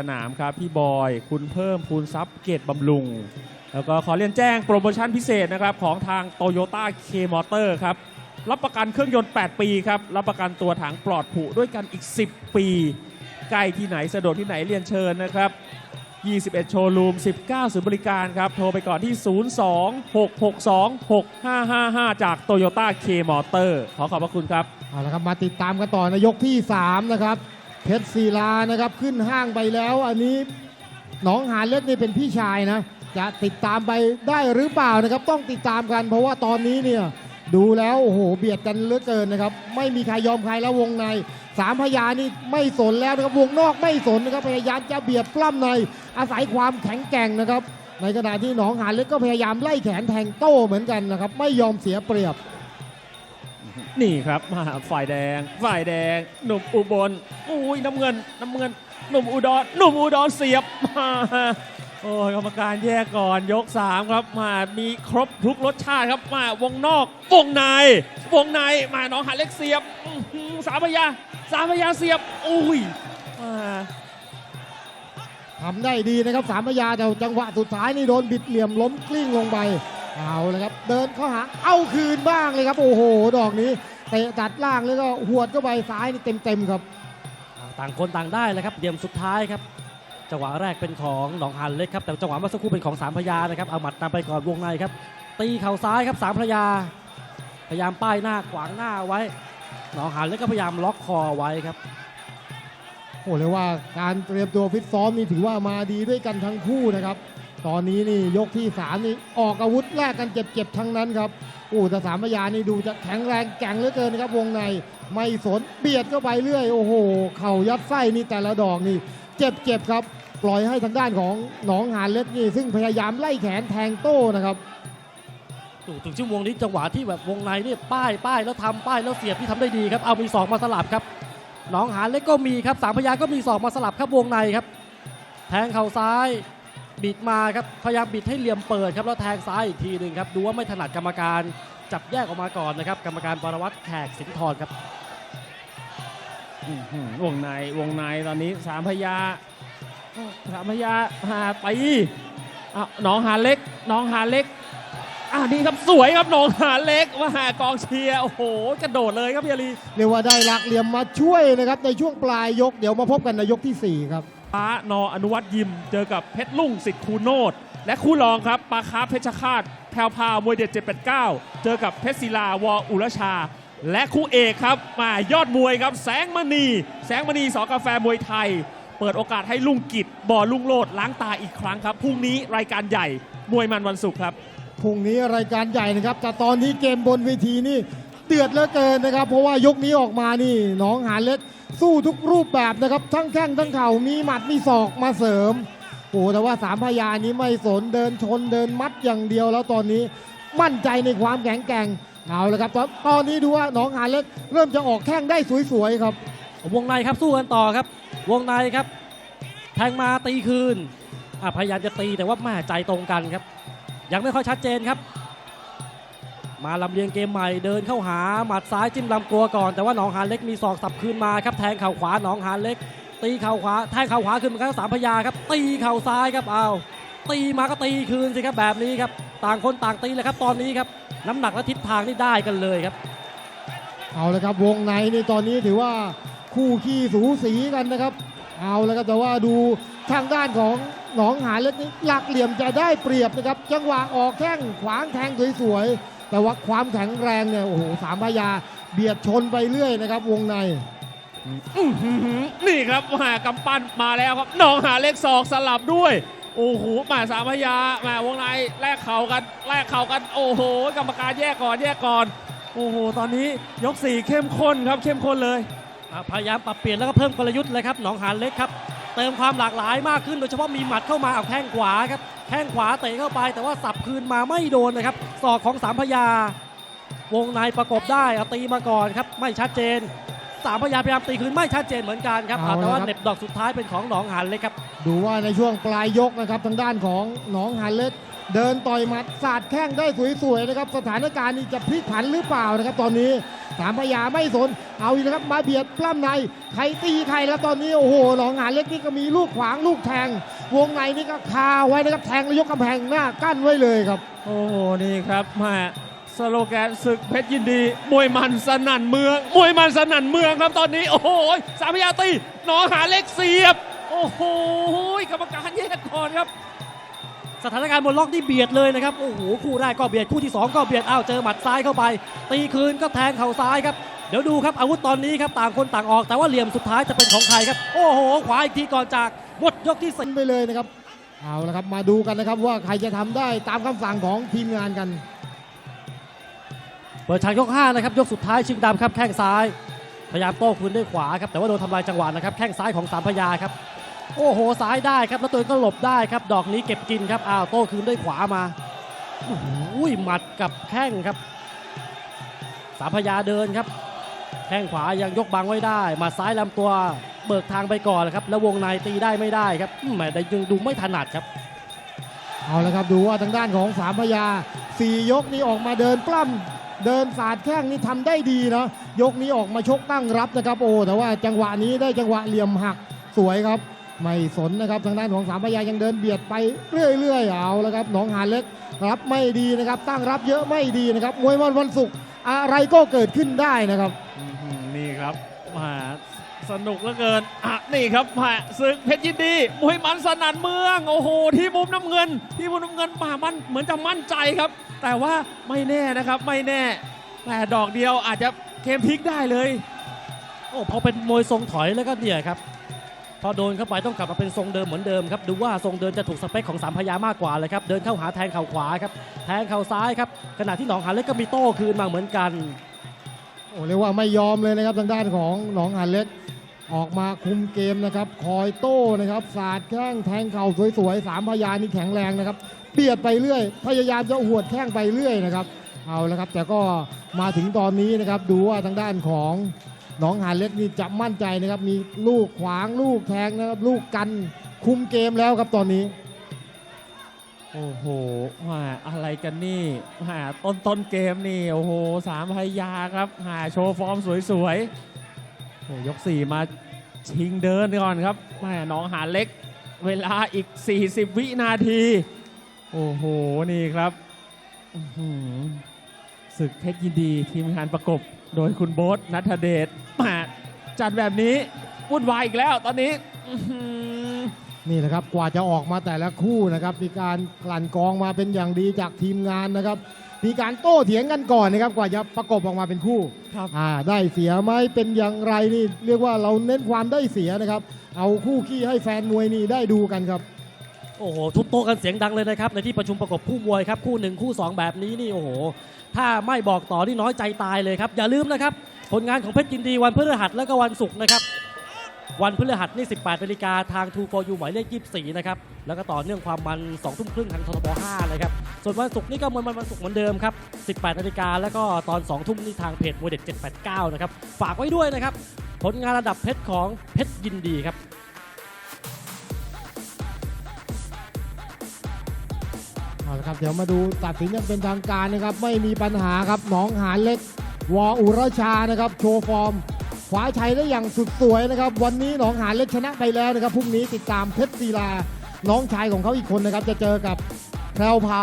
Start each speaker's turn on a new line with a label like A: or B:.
A: สนามครับพี่บอย คุณเพิ่มพูนทรัพย์เกตบำรุง แล้วก็ขอเรียนแจ้งโปรโมชั่นพิเศษนะครับของทาง t o y o t a K Motor ครับรับประกันเครื่องยนต์ 8 ปีครับรับประกันตัวถังปลอดผุด้วยกันอีก 10 ปีใกล้ที่ไหนสะดวกที่ไหนเรียนเชิญนะครับ 21 โชว์รูม 19ศูนย์บริการครับ โทรไปก่อนที่ 02-662-6555 จาก Toyota K Motor ขอขอบพระคุณครับ
B: เอาละครับมาติดตามกันต่อในยกที่ 3 นะครับ เพชรศิลานะครับขึ้นห้างไปแล้ว อันนี้หนองหานเล็กนี่เป็นพี่ชายนะ จะติดตามไปได้หรือเปล่านะครับ ต้องติดตามกัน เพราะว่าตอนนี้เนี่ยดูแล้วโอ้โหเบียดกันเหลือเกินนะครับ ไม่มีใครยอมใครแล้ววงในสามพยานี่ไม่สนแล้วนะครับวงนอกไม่สนนะครับพยายามจะเบียดปล้ำในอาศัยความแข็งแกร่งนะครับ ในขณะที่หนองหานเล็กก็พยายามไล่แขนแทงโต้เหมือนกันนะครับ ไม่ยอมเสียเปรียบ
A: นี่ครับมาฝ่ายแดง ฝ่ายแดง หนุ่มอุบลอุ้ยน้ำเงินน้ำเงิน หนุ่มอุดรหนุ่มอุดรเสียบมาโอ้ยกรรมการแยกก่อนยก 3 ครับมามีครบทุกรสชาติครับมาวงนอก วงใน วงในมาน้องหาเล็กเสียบสามพยาสามพยาเสียบอุ้ยมา
B: ทำได้ดีนะครับสามพยาแต่จังหวะสุดท้ายนี่โดนบิดเหลี่ยมล้มกลิ้งลงไป เอาเลยครับ เดินเข้าหาเอาคืนบ้างเลยครับ โอ้โห ดอกนี้เตะตัดล่างแล้วก็หวดเข้าไปซ้ายนี่เต็มๆครับ
C: ต่างคนต่างได้เลยครับเดียมสุดท้ายครับจังหวะแรกเป็นของหนองหันเล็กครับแต่จังหวะเมื่อสักครู่เป็นของสามพระยานะครับเอาหมัดนำไปก่อนวงในครับ ตีเข่าซ้ายครับสามพระยา พยายามป้ายหน้าขวางหน้าไว้ หนองหันเล็กก็พยายามล็อกคอไว้ครับ
B: โอ้เรียกว่าการเตรียมตัวฟิตซ้อมนี่ถือว่ามาดีด้วยกันทั้งคู่นะครับ ตอนนี้นี่ยกที่สามนี่ออกอาวุธแลกกันเจ็บๆทั้งนั้นครับโอ้แต่สามพยานี่ดูจะแข็งแรงแก่งเหลือเกินครับวงในไม่สนเบียดเข้าไปเรื่อย โอ้โห เข่ายัดไส้นี่แต่ละดอกนี่ เจ็บๆครับ ปล่อยให้ทางด้านของหนองหานเล็กนี่ ซึ่งพยายามไล่แขนแทงโต้นะครับ
C: ถึงช่วโมงนี้จังหวะที่แบบวงในนี่ป้ายป้ายแล้วทำป้ายแล้วเสียบที่ทำได้ดีครับเอามีศอกมาสลับครับหนองหานเล็กก็มีครับสามพยาก็มีศอกมาสลับครับวงในครับ แทงเข่าซ้าย บิดมาครับพยายามบิดให้เหลี่ยมเปิดครับแล้วแทงซ้ายอีกทีหนึ่งครับดูว่าไม่ถนัดกรรมการจับแยกออกมาก่อนนะครับ กรรมการปรวัตรแขกสินทรครับ
A: อื้อหือวงในวงในตอนนี้สามพยาสามพยาหาตีอ้าวน้องหาเล็กน้องหาเล็กอ่านี่ครับสวยครับน้องหาเล็กมาหากองเชียร์โอ้โหกระโดดเลยครับพี่อารี
B: เรียกว่าได้หลักเหลี่ยมมาช่วยนะครับในช่วงปลายยก เดี๋ยวมาพบกันในยกที่สี่ครับ
A: ฟ้านออนุวัตยิม เจอกับเพชรลุ่งสิทธิ์คูโนดและคู่รองครับปาคาเพชรคาตแพรวพาวมวยเด็ด789 เจอกับเพชรศิลาวออุรชา และคู่เอกครับมายอดมวยครับแสงมณี แสงมณีสอกาแฟมวยไทย เปิดโอกาสให้ลุงกิจบอลุงโลดล้างตาอีกครั้งครับพรุ่งนี้รายการใหญ่มวยมันวันศุกร์ครับ
B: พรุ่งนี้รายการใหญ่นะครับ แต่ตอนนี้เกมบนเวทีนี่ เดือดเหลือเกินนะครับ เพราะว่ายกนี้ออกมานี่น้องหานเล็กสู้ทุกรูปแบบนะครับ ทั้งแข้งทั้งเข่ามีหมัดมีศอกมาเสริมโอ้แต่ว่าสามพยานี้ไม่สนเดินชนเดินมัดอย่างเดียวแล้วตอนนี้มั่นใจในความแข็งแกร่งเอาละครับ ตอนตอนนี้ดูว่าน้องหานเล็กเริ่มจะออกแข้งได้สวยๆครับ
C: วงในครับสู้กันต่อครับ วงในครับ แทงมาตีคืนอะพยายามจะตีแต่ว่าแม่ใจตรงกันครับ ยังไม่ค่อยชัดเจนครับ มาลำเลียงเกมใหม่เดินเข้าหาหมัดซ้ายจิ้มลำตัวก่อน แต่ว่าหนองหานเล็กมีศอกสับคืนมาครับแทงเข่าขวาหนองหานเล็ก ตีเข่าขวาแทงเข่าขวาขึ้นมาครับสามพยาครับตีเข่าซ้ายครับเอาตีมาก็ตีคืนสิครับแบบนี้ครับต่างคนต่างตีเลยครับตอนนี้ครับน้ำหนักและทิศทางนี่ได้กันเลยครับ
B: เอาละครับวงในนี่ตอนนี้ถือว่าคู่ขี้สูสีกันนะครับ เอาละครับแต่ว่าดูทางด้านของหนองหานเล็กนี่หลักเหลี่ยมจะได้เปรียบนะครับ จังหวะออกแข้งขวางแทงสวยๆ แต่ว่าความแข็งแรงเนี่ยโอ้โหสามพยาเบียดชนไปเรื่อยนะครับ วงใน
A: อื้อหือนี่ครับมากำปั้นมาแล้วครับน้องหาเลขศอกสลับด้วย โอ้โหมาสามพยามาวงในแลกเข่ากันแลกเข่ากันโอ้โห กรรมการแยกก่อนแยกก่อน โอ้โห ตอนนี้ยกสี่เข้มข้นครับเข้มข้นเลย
C: อ่าพยายามปรับเปลี่ยนแล้วก็เพิ่มกลยุทธ์เลยครับหนองหานเล็กครับ เติมความหลากหลายมากขึ้นโดยเฉพาะมีหมัดเข้ามาเอาแข้งขวาครับ แข้งขวาเตะเข้าไป แต่ว่าสับคืนมาไม่โดนนะครับศอกของสามพยาวงในประกบได้เอาตีมาก่อนครับไม่ชัดเจนสามพยาพยายามตีคืนไม่ชัดเจนเหมือนกันครับ
B: เอา
C: อ่าแต่ว่า
B: ละครับ
C: เหน็บดอกสุดท้ายเป็นของหนองหานเล็กครับ
B: ดูว่าในช่วงปลายยกนะครับทางด้านของหนองหานเล็ก เดินต่อยหมัดสาดแข้งได้สวยๆนะครับ สถานการณ์นี้จะพลิกผันหรือเปล่านะครับ ตอนนี้สามพยาไม่สนเอาอีกแล้วครับมาเบียดปล้ำในใครตีใครแล้วตอนนี้โอ้โหหนองหานเล็กนี่ก็มีลูกขวางลูกแทง วงในนี่ก็คาไว้นะครับแทงแล้วยกกำแพงหน้ากั้นไว้เลยครับ
A: โอ้โหนี่ครับแมาสโลแกนศึกเพชรยินดี มวยมันสนั่นเมือง มวยมันสนั่นเมืองครับตอนนี้ โอ้โหสามพยาตีหนองหาเล็กเสียบ โอ้โหกรรมการแยกก่อนครับ
C: สถานการณ์บนล็อกนี่เบียดเลยนะครับ โอ้โห คู่แรกก็เบียด คู่ที่ 2 ก็เบียด อ้าว เจอหมัดซ้ายเข้าไป ตีคืนก็แทงเข่าซ้ายครับเดี๋ยวดูครับอาวุธตอนนี้ครับต่างคนต่างออก แต่ว่าเหลี่ยมสุดท้ายจะเป็นของใครครับ โอ้โห ขวาอีกทีก่อนจากหมดยกที่สี่
B: ไปเลยนะครับ เอาละครับมาดูกันนะครับว่าใครจะทำได้ตามคำสั่งของทีมงานกัน
C: เปิดฉากยก5นะครับยกสุดท้ายชิงดำครับแข้งซ้าย พยายามโต้คืนด้วยขวาครับแต่ว่าโดนทำลายจังหวะนะครับแข้งซ้ายของสามพยาครับโอ้โหซ้ายได้ครับแล้วตัวเองก็หลบได้ครับ ดอกนี้เก็บกินครับอ้าวโต้คืนด้วยขวามาโอ้โหหมัดกับแข้งครับสามพยาเดินครับ แข้งขวายังยกบังไว้ได้มัดซ้ายลำตัวเบิกทางไปก่อนครับ แล้ววงในตีได้ไม่ได้ครับอืมแต่ยังดูไม่ถนัดครับ
B: เอาละครับดูว่าทางด้านของสามพยาสี่ยกนี้ออกมาเดินปล้ำเดินสาดแข้งนี่ทำได้ดีนะยกนี้ออกมาชกตั้งรับนะครับโอ้แต่ว่าจังหวะนี้ได้จังหวะเหลี่ยมหักสวยครับ ไม่สนนะครับทางด้านของสามพยายังเดินเบียดไปเรื่อยๆเอาละครับหนองหานเล็ก รับไม่ดีนะครับ ตั้งรับเยอะไม่ดีนะครับมวยวันวันศุกร์อะไรก็เกิดขึ้นได้นะครับ
A: อื้อหือนี่ครับมาสนุกเหลือเกินอะนี่ครับมาศึกเพชรยินดีมวยมันสนั่นเมืองโอ้โห ที่มุมน้ำเงิน ที่มุมน้ำเงินมามันเหมือนจะมั่นใจครับ แต่ว่าไม่แน่นะครับไม่แน่ แต่ดอกเดียวอาจจะเกมพลิกได้เลย
C: โอ้พอเป็นมวยทรงถอยแล้วก็เนี่ยครับ พอโดนเข้าไปต้องกลับมาเป็นทรงเดิมเหมือนเดิมครับดูว่าทรงเดินจะถูกสเปคของสามพยามากกว่าเลยครับเดินเข้าหาแทงเข่าขวาครับแทงเข่าซ้ายครับขณะที่หนองหานเล็กก็มีโต้คืนมาเหมือนกัน
B: โอ้เรียกว่าไม่ยอมเลยนะครับทางด้านของหนองหานเล็กออกมาคุมเกมนะครับคอยโต้นะครับสาดแข้งแทงเข่าสวยๆสามพยานี่แข็งแรงนะครับเบียดไปเรื่อย พยายามจะหวดแข้งไปเรื่อยนะครับเอาละครับแต่ก็มาถึงตอนนี้นะครับดูว่าทางด้านของ น้องหานเล็กนี่จะมั่นใจนะครับ มีลูกขวางลูกแทงนะครับ ลูกกันคุมเกมแล้วครับตอนนี้
A: โอ้โหแหมาอะไรกันนี่หาต้นต้นเกมนี่ โอ้โหสามพยาครับ หาโชว์ฟอร์มสวยๆโอ้ยกสี่มาชิงเดินก่อนครับแมาน้องหาเล็ก เวลาอีก 40 วินาที โอ้โห นี่ครับศึกเพชรยินดีทีมงานประกบ โดยคุณโบ๊ทนัทเดชแหมาจัดแบบนี้วุ่นวายอีกแล้วตอนนี้อื้อหือ
B: นี่นะครับกว่าจะออกมาแต่ละคู่นะครับมีการกลั่นกรองมาเป็นอย่างดีจากทีมงานนะครับ มีการโต้เถียงกันก่อนนะครับกว่าจะประกบออกมาเป็นคู่
A: ครับ
B: อ่าได้เสียไหมเป็นอย่างไรนี่เรียกว่าเราเน้นความได้เสียนะครับ เอาคู่ขี้ให้แฟนมวยนี่ได้ดูกันครับ
C: โอ้โหทุบโต๊ะกันเสียงดังเลยนะครับในที่ประชุมประกบคู่มวยครับคู่หนึ่งคู่สองแบบนี้นี่โอ้โห ถ้าไม่บอกต่อนี่น้อยใจตายเลยครับ อย่าลืมนะครับ ผลงานของเพชรยินดีวันพฤหัสและก็วันศุกร์นะครับ วันพฤหัสนี่ 18นาฬิกาทาง2 4 u หมายเลข 24 นะครับ แล้วก็ต่อเนื่องความมัน 2 ทุ่มครึ่งทางทบ5นะครับ ส่วนวันศุกร์นี่ก็มวยมันวันศุกร์เหมือนเดิมครับ 18นาฬิกาแล้วก็ตอน 2 ทุ่มนี่ทางเพจมวยเด็ด789 นะครับ ฝากไว้ด้วยนะครับ ผลงานระดับเพชรของเพชรยินดีครับ
B: เอาละครับเดี๋ยวมาดูตัดสินอย่างเป็นทางการนะครับ ไม่มีปัญหาครับหนองหานเล็ก วออุรชานะครับโชว์ฟอร์มคว้าชัยได้อย่างสุดสวยนะครับ วันนี้หนองหานเล็กชนะไปแล้วนะครับพรุ่งนี้ติดตามเพชรศิลาน้องชายของเขาอีกคนนะครับจะเจอกับแพรวพา